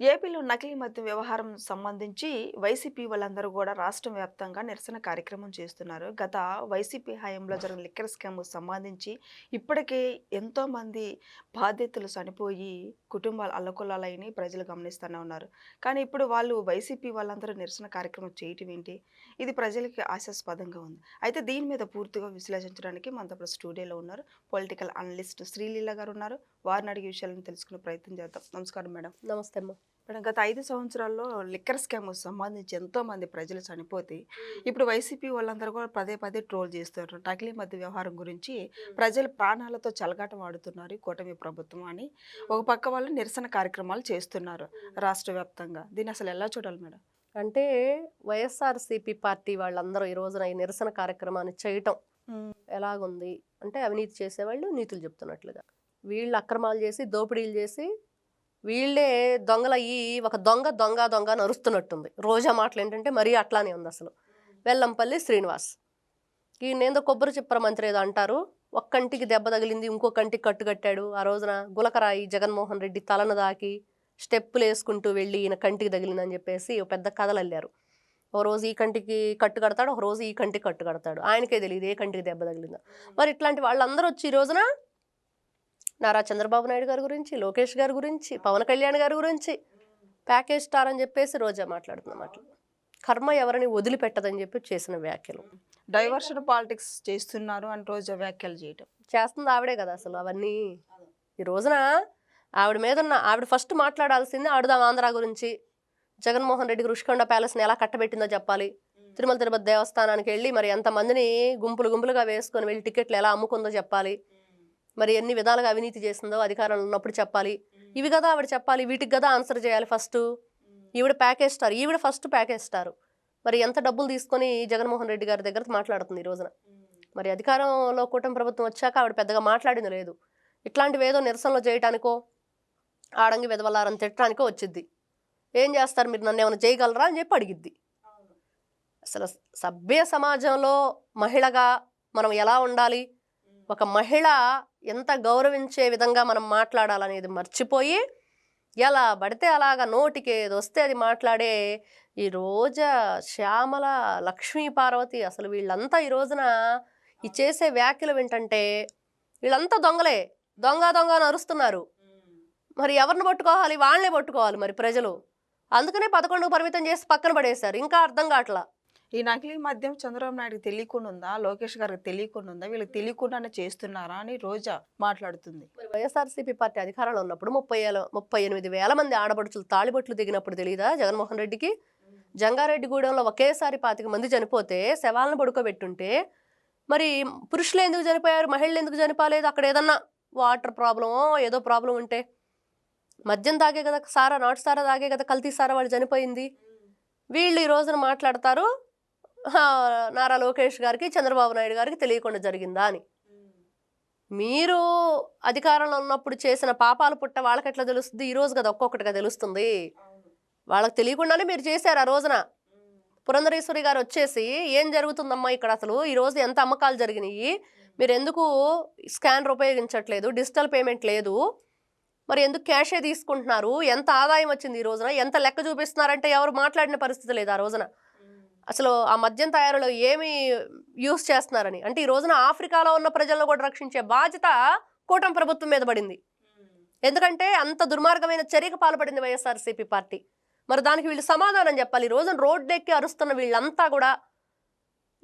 ఏపీలో నకిలీ మద్యం వ్యవహారం సంబంధించి వైసీపీ వాళ్ళందరూ కూడా రాష్ట్ర వ్యాప్తంగా నిరసన కార్యక్రమం చేస్తున్నారు. గత వైసీపీ హయాంలో జరిగిన లిక్కర్ స్కామ్ సంబంధించి ఇప్పటికే ఎంతోమంది బాధ్యతలు చనిపోయి కుటుంబాలు అల్లకొల్లాలని ప్రజలు గమనిస్తూనే ఉన్నారు. కానీ ఇప్పుడు వాళ్ళు వైసీపీ వాళ్ళందరూ నిరసన కార్యక్రమం చేయటం ఏంటి? ఇది ప్రజలకి ఆశాస్పదంగా ఉంది. అయితే దీని మీద పూర్తిగా విశ్లేషించడానికి మనతో ఇప్పుడు స్టూడియోలో ఉన్నారు పొలిటికల్ అనలిస్ట్ శ్రీలీల గారు ఉన్నారు. వారిని అడిగే విషయాలను తెలుసుకునే ప్రయత్నం చేద్దాం. నమస్కారం మేడం. నమస్తే అమ్మ. మేడం గత ఐదు సంవత్సరాల్లో లిక్కర్ స్కామ్ సంబంధించి ఎంతో మంది ప్రజలు చనిపోతే ఇప్పుడు వైసీపీ వాళ్ళందరూ కూడా పదే పదే ట్రోల్ చేస్తున్నారు. నకిలీ మధ్య వ్యవహారం గురించి ప్రజలు ప్రాణాలతో చలగాటం ఆడుతున్నారు కూటమి ప్రభుత్వం అని. ఒక పక్క వాళ్ళు నిరసన కార్యక్రమాలు చేస్తున్నారు రాష్ట్ర వ్యాప్తంగా. దీన్ని అసలు ఎలా చూడాలి మేడం? అంటే వైఎస్ఆర్సీపీ పార్టీ వాళ్ళందరూ ఈ రోజున ఈ నిరసన కార్యక్రమాన్ని చేయటం ఎలాగుంది? అంటే అవినీతి చేసేవాళ్ళు నీతులు చెప్తున్నట్లుగా. వీళ్ళు అక్రమాలు చేసి దోపిడీలు చేసి వీళ్ళే దొంగలయ్యి ఒక దొంగ దొంగ దొంగ నరుస్తున్నట్టుంది రోజా మాటలు ఏంటంటే మరీ అట్లానే ఉంది అసలు. వెల్లంపల్లి శ్రీనివాస్. ఈయనేందో కొబ్బరి చిప్పర మంత్రి ఏదో అంటారు. ఒక్కంటికి దెబ్బ తగిలింది ఇంకో కంటికి కట్టుకట్టాడు ఆ రోజున గులకరాయి జగన్మోహన్ రెడ్డి తలను దాకి స్టెప్పులు వేసుకుంటూ వెళ్ళి ఈయన కంటికి తగిలిందని చెప్పేసి పెద్ద కథలు అల్లారు ఒక రోజు ఈ కంటికి కట్టు కడతాడు ఒక రోజు ఈ కంటికి కట్టు కడతాడు. ఆయనకే తెలియదు ఏ కంటికి దెబ్బ తగిలిందో. మరి ఇట్లాంటి వాళ్ళందరూ వచ్చి ఈ రోజున నారా చంద్రబాబు నాయుడు గారి గురించి లోకేష్ గారి గురించి పవన్ కళ్యాణ్ గారి గురించి ప్యాకేజ్ స్టార్ అని చెప్పేసి రోజా మాట్లాడుతున్న మాటలు. కర్మ ఎవరిని వదిలిపెట్టదని చెప్పి చేసిన వ్యాఖ్యలు. డైవర్షన్ పాలిటిక్స్ చేస్తున్నారు అని రోజు వ్యాఖ్యలు చేయటం. చేస్తుంది ఆవిడే కదా అసలు అవన్నీ. ఈ రోజున ఆవిడ మీద ఉన్న ఆవిడ ఫస్ట్ మాట్లాడాల్సింది ఆడుదాం ఆంధ్ర గురించి. జగన్మోహన్ రెడ్డి రుషికొండ ప్యాలెస్ని ఎలా కట్టబెట్టిందో చెప్పాలి. తిరుమల తిరుపతి దేవస్థానానికి వెళ్ళి మరి ఎంతమందిని గుంపులు గుంపులుగా వేసుకొని వెళ్ళి టికెట్లు ఎలా అమ్ముకుందో చెప్పాలి. మరి ఎన్ని విధాలుగా అవినీతి చేసిందో అధికారంలో ఉన్నప్పుడు చెప్పాలి. ఇవి కదా ఆవిడ చెప్పాలి వీటికి కదా ఆన్సర్ చేయాలి ఫస్ట్ ఈవిడ ప్యాకేజ్ స్టార్ ఈవిడ ఫస్ట్ ప్యాకేజ్ స్టార్ మరి ఎంత డబ్బులు తీసుకొని జగన్మోహన్ రెడ్డి గారి దగ్గర మాట్లాడుతుంది ఈ రోజున? మరి అధికారంలో కూటమి ప్రభుత్వం వచ్చాక ఆవిడ పెద్దగా మాట్లాడింది లేదు. ఇట్లాంటివి ఏదో నిరసనలు చేయటానికో ఆడంగి వెదవలారని తిట్టడానికో వచ్చిద్ది. ఏం చేస్తారు మీరు? నన్ను ఏమైనా చేయగలరా అని చెప్పి అడిగిద్ది. అసలు సభ్య సమాజంలో మహిళగా మనం ఎలా ఉండాలి? ఒక మహిళ ఎంత గౌరవించే విధంగా మనం మాట్లాడాలనేది మర్చిపోయి ఎలా పడితే అలాగా నోటికి ఏది వస్తే అది మాట్లాడే ఈ రోజా శ్యామల లక్ష్మీ పార్వతి అసలు వీళ్ళంతా ఈ రోజున ఈ చేసే వ్యాఖ్యలు ఏంటంటే వీళ్ళంతా దొంగలే. దొంగ దొంగ అని మరి ఎవరిని పట్టుకోవాలి? వాళ్ళనే పట్టుకోవాలి మరి ప్రజలు. అందుకనే పదకొండుకు పరిమితం చేసి పక్కన పడేశారు. ఇంకా అర్థం కావట్లా. ఈ నకిలీ మద్యం చంద్రబాబు నాయుడుకి తెలియకుండా ఉందా లోకేష్ గారికి తెలియకుండా ఉందా వీళ్ళకి తెలియకుండానే చేస్తున్నారా అని రోజా మాట్లాడుతుంది. వైఎస్ఆర్సీపీ పార్టీ అధికారంలో ఉన్నప్పుడు ముప్పై ఏళ్ళ ముప్పై ఎనిమిది వేల మంది ఆడబడుచులు తాళిబొట్లు దిగినప్పుడు తెలియదా జగన్మోహన్ రెడ్డికి? జంగారెడ్డిగూడెంలో ఒకేసారి పాతిక మంది చనిపోతే శవాలను పడుకోబెట్టుంటే మరి పురుషులు ఎందుకు చనిపోయారు? మహిళలు ఎందుకు చనిపోలేదు? అక్కడ ఏదన్నా వాటర్ ప్రాబ్లమో ఏదో ప్రాబ్లం ఉంటే? మద్యం తాగే కదా సారా నాటు సారా తాగే కదా కల్తీ సారా వాళ్ళు చనిపోయింది? వీళ్ళు ఈ రోజున మాట్లాడతారు నారా లోకేష్ గారికి చంద్రబాబు నాయుడు గారికి తెలియకుండా జరిగిందా అని. మీరు అధికారంలో ఉన్నప్పుడు చేసిన పాపాలు పుట్ట వాళ్ళకి ఎట్లా తెలుస్తుంది? ఈ రోజు కదా ఒక్కొక్కటిగా తెలుస్తుంది. వాళ్ళకి తెలియకుండానే మీరు చేశారు ఆ రోజున. పురంధరేశ్వరి గారు వచ్చేసి ఏం జరుగుతుందమ్మా ఇక్కడ అసలు? ఈ రోజు ఎంత అమ్మకాలు జరిగినాయి? మీరు ఎందుకు స్కానర్ ఉపయోగించట్లేదు? డిజిటల్ పేమెంట్ లేదు. మరి ఎందుకు క్యాషే తీసుకుంటున్నారు? ఎంత ఆదాయం వచ్చింది ఈ రోజున? ఎంత లెక్క చూపిస్తున్నారంటే ఎవరు మాట్లాడిన పరిస్థితి లేదు ఆ రోజున. అసలు ఆ మద్యం తయారీలో ఏమి యూస్ చేస్తున్నారని? అంటే ఈ రోజున ఆఫ్రికాలో ఉన్న ప్రజలను కూడా రక్షించే బాధ్యత కూటమి ప్రభుత్వం మీద పడింది. ఎందుకంటే అంత దుర్మార్గమైన చర్యకు పాల్పడింది వైఎస్ఆర్సీపీ పార్టీ. మరి దానికి వీళ్ళు సమాధానం చెప్పాలి. ఈ రోజున రోడ్డు ఎక్కి అరుస్తున్న వీళ్ళంతా కూడా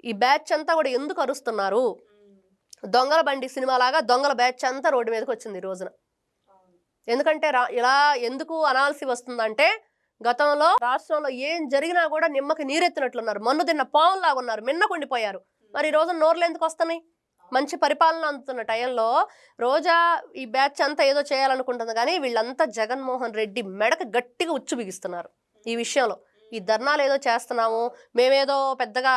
ఈ బ్యాచ్ అంతా కూడా ఎందుకు అరుస్తున్నారు? దొంగల బండి సినిమా లాగా దొంగల బ్యాచ్ అంతా రోడ్డు మీదకి వచ్చింది ఈ రోజున. ఎందుకంటే రా ఇలా ఎందుకు అనాల్సి వస్తుందంటే గతంలో రాష్ట్రంలో ఏం జరిగినా కూడా నిమ్మకి నీరెత్తినట్లున్నారు. మన్ను తిన్న పావులాగా ఉన్నారు. మిన్నకుండిపోయారు మరి ఈ రోజు నోర్లు ఎందుకు వస్తున్నాయి? మంచి పరిపాలన అందుతున్న టైంలో రోజా ఈ బ్యాచ్ అంతా ఏదో చేయాలనుకుంటుంది కానీ వీళ్ళంతా జగన్మోహన్ రెడ్డి మెడకు గట్టిగా ఉచ్చు బిగిస్తున్నారు ఈ విషయంలో. ఈ ధర్నాలు ఏదో చేస్తున్నాము. మేమేదో పెద్దగా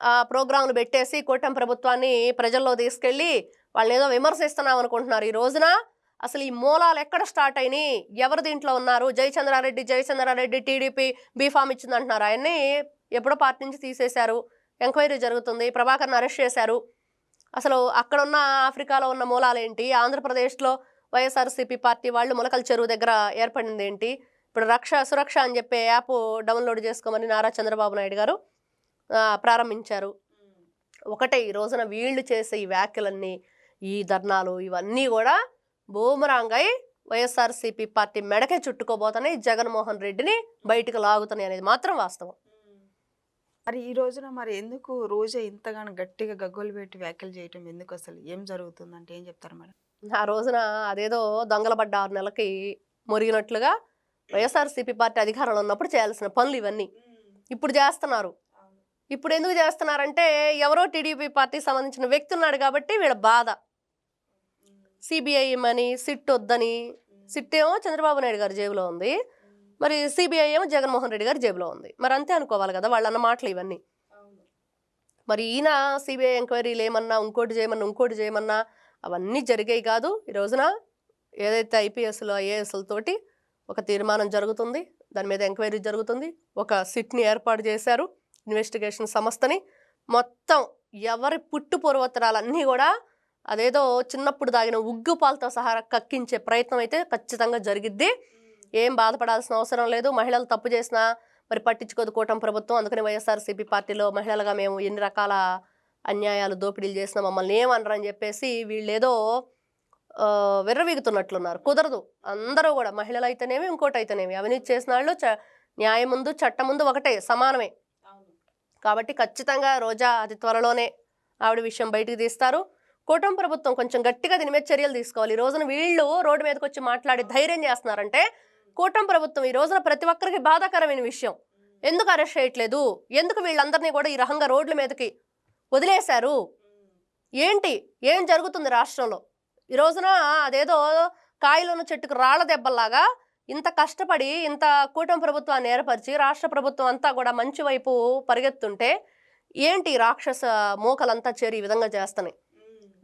ఆ, ప్రోగ్రాంలు పెట్టేసి కూటమి ప్రభుత్వాన్ని ప్రజల్లో తీసుకెళ్ళి వాళ్ళని ఏదో విమర్శిస్తున్నాం అనుకుంటున్నారు ఈ రోజున అసలు ఈ మూలాలు ఎక్కడ స్టార్ట్ అయినాయి? ఎవరు దీంట్లో ఉన్నారు? జయచంద్రారెడ్డి జయచంద్రారెడ్డి టీడీపీ బీఫామ్ ఇచ్చింది అంటున్నారు ఆయన్ని ఎప్పుడో పార్టీ నుంచి తీసేశారు. ఎంక్వైరీ జరుగుతుంది. ప్రభాకర్ని అరెస్ట్ చేశారు. అసలు అక్కడ ఉన్న ఆఫ్రికాలో ఉన్న మూలాలు ఏంటి ఆంధ్రప్రదేశ్లో వైఎస్ఆర్సీపీ పార్టీ వాళ్ళు మొలకల చెరువు దగ్గర ఏర్పడింది ఏంటి? ఇప్పుడు రక్ష సురక్ష అని చెప్పే యాప్ డౌన్లోడ్ చేసుకోమని నారా చంద్రబాబు నాయుడు గారు ప్రారంభించారు. ఒకటే ఈ రోజున వీళ్ళు చేసే ఈ వ్యాఖ్యలన్నీ ఈ ధర్నాలు ఇవన్నీ కూడా బూమరాంగై వైఎస్ఆర్సీపీ పార్టీ మెడకే చుట్టుకోబోతున్నాయి జగన్మోహన్ రెడ్డిని బయటకు లాగుతున్నాయి అనేది మాత్రం వాస్తవం. మరి ఈ రోజున మరి ఎందుకు రోజే ఇంతగానో గట్టిగా గగ్గోలు పెట్టి వ్యాఖ్యలు చేయటం ఎందుకు అసలు? ఏం జరుగుతుందంటే ఏం చెప్తారు మేడం? ఆ రోజున అదేదో దొంగల పడ్డ ఆరు నెలలకి మురిగినట్లుగా వైఎస్ఆర్సీపీ పార్టీ అధికారంలో ఉన్నప్పుడు చేయాల్సిన పనులు ఇవన్నీ. ఇప్పుడు చేస్తున్నారు. ఇప్పుడు ఎందుకు చేస్తున్నారంటే ఎవరో టీడీపీ పార్టీకి సంబంధించిన వ్యక్తి ఉన్నాడు కాబట్టి వీళ్ళ బాధ. సిబిఐ అని సిట్ వద్దని సిట్ ఏమో చంద్రబాబు నాయుడు గారి జేబులో ఉంది. మరి సిబిఐ ఏమో జగన్మోహన్ రెడ్డి గారి జేబులో ఉంది. మరి అంతే అనుకోవాలి కదా వాళ్ళన్న మాటలు ఇవన్నీ. మరి ఈయన సిబిఐ ఎంక్వైరీలు ఏమన్నా ఇంకోటి చేయమన్నా ఇంకోటి చేయమన్నా అవన్నీ జరిగాయి కాదు. ఈ రోజున ఏదైతే ఐపీఎస్లో ఐఏఎస్లతోటి ఒక తీర్మానం జరుగుతుంది. దాని మీద ఎంక్వైరీ జరుగుతుంది. ఒక సిట్ని ఏర్పాటు చేశారు ఇన్వెస్టిగేషన్ సంస్థని. మొత్తం ఎవరి పుట్టు పూర్వోత్తరాలన్నీ కూడా అదేదో చిన్నప్పుడు దాగిన ఉగ్గు పాలతో సహా కక్కించే ప్రయత్నం అయితే ఖచ్చితంగా జరిగిద్ది. ఏం బాధపడాల్సిన అవసరం లేదు. మహిళలు తప్పు చేసినా మరి పట్టించుకోదు కూటమి ప్రభుత్వం. అందుకని వైఎస్ఆర్సీపీ పార్టీలో మహిళలుగా మేము ఎన్ని రకాల అన్యాయాలు దోపిడీలు చేసినా మమ్మల్ని ఏమనరు అని చెప్పేసి వీళ్ళేదో ఆ, విర్రవీగుతున్నట్లున్నారు. కుదరదు. అందరూ కూడా మహిళలు అయితేనేమి ఇంకోటి అయితేనేమి అవినీతి చేసిన వాళ్ళు చ న్యాయం ముందు చట్టం ముందు ఒకటే సమానమే. కాబట్టి ఖచ్చితంగా రోజా అతి త్వరలోనే ఆవిడ విషయం బయటికి తీస్తారు. కూటమి ప్రభుత్వం కొంచెం గట్టిగా దీని మీద చర్యలు తీసుకోవాలి. ఈ రోజున వీళ్ళు రోడ్డు మీదకి వచ్చి మాట్లాడి ధైర్యం చేస్తున్నారంటే కూటమి ప్రభుత్వం ఈ రోజున ప్రతి ఒక్కరికి బాధాకరమైన విషయం. ఎందుకు అరెస్ట్ చేయట్లేదు? ఎందుకు వీళ్ళందరినీ కూడా ఈ రకంగా రోడ్ల మీదకి వదిలేశారు? ఏంటి? ఏం జరుగుతుంది రాష్ట్రంలో? ఈ రోజున అదేదో కాయలున్న చెట్టుకు రాళ్ళ దెబ్బల్లాగా ఇంత కష్టపడి ఇంత కూటమి ప్రభుత్వాన్ని ఏర్పరిచి రాష్ట్ర ప్రభుత్వం అంతా కూడా మంచి వైపు పరిగెత్తుంటే ఏంటి రాక్షస మూకలంతా చేరి ఈ విధంగా చేస్తున్నాయి?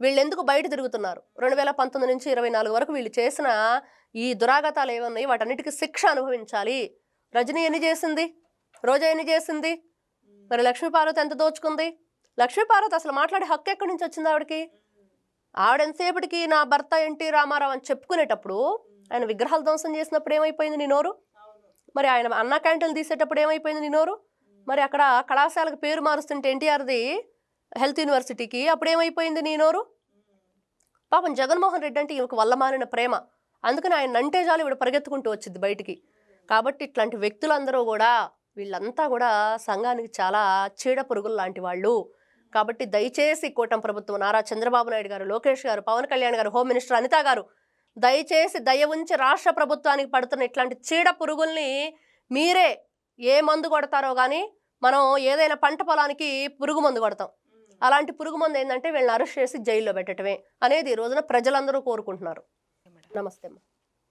వీళ్ళు ఎందుకు బయట తిరుగుతున్నారు? రెండు వేల పంతొమ్మిది నుంచి ఇరవై నాలుగు వరకు వీళ్ళు చేసిన ఈ దురాగతాలు ఏమన్నాయి? వాటన్నిటికీ శిక్ష అనుభవించాలి. రజనీ ఎన్ని చేసింది? రోజా ఎన్ని చేసింది? మరి లక్ష్మీపార్వతి ఎంత దోచుకుంది? లక్ష్మీపార్వతి అసలు మాట్లాడే హక్కు ఎక్కడి నుంచి వచ్చింది ఆవిడకి? ఆవిడ ఎంతసేపటికి నా భర్త ఎన్టీ రామారావు అని చెప్పుకునేటప్పుడు ఆయన విగ్రహాలు ధ్వంసం చేసినప్పుడు ఏమైపోయింది నీ నోరు? మరి ఆయన అన్న క్యాంటీన్లు తీసేటప్పుడు ఏమైపోయింది నీ నోరు? మరి అక్కడ కళాశాలకు పేరు మారుస్తుంటే ఎన్టీఆర్ది హెల్త్ యూనివర్సిటీకి అప్పుడు ఏమైపోయింది నీ నోరు? పాపం జగన్మోహన్ రెడ్డి అంటే ఈమెకు వల్ల మారిన ప్రేమ. అందుకని ఆయన అంటే చాలు ఇవిడ పరిగెత్తుకుంటూ వచ్చింది బయటికి. కాబట్టి ఇట్లాంటి వ్యక్తులందరూ కూడా వీళ్ళంతా కూడా సంఘానికి చాలా చీడ పురుగులు లాంటి వాళ్ళు. కాబట్టి దయచేసి కూటమి ప్రభుత్వం నారా చంద్రబాబు నాయుడు గారు లోకేష్ గారు పవన్ కళ్యాణ్ గారు హోమ్ మినిస్టర్ అనిత గారు దయచేసి దయ ఉంచి రాష్ట్ర ప్రభుత్వానికి పడుతున్న ఇట్లాంటి చీడ పురుగుల్ని మీరే ఏ మందు కొడతారో కానీ మనం ఏదైనా పంట పొలానికి పురుగు మందు కొడతాం. అలాంటి పురుగు మందు ఏంటంటే వీళ్ళని అరెస్ట్ చేసి జైల్లో పెట్టడమే అనేది ఈ రోజున ప్రజలందరూ కోరుకుంటున్నారు. నమస్తే అమ్మా.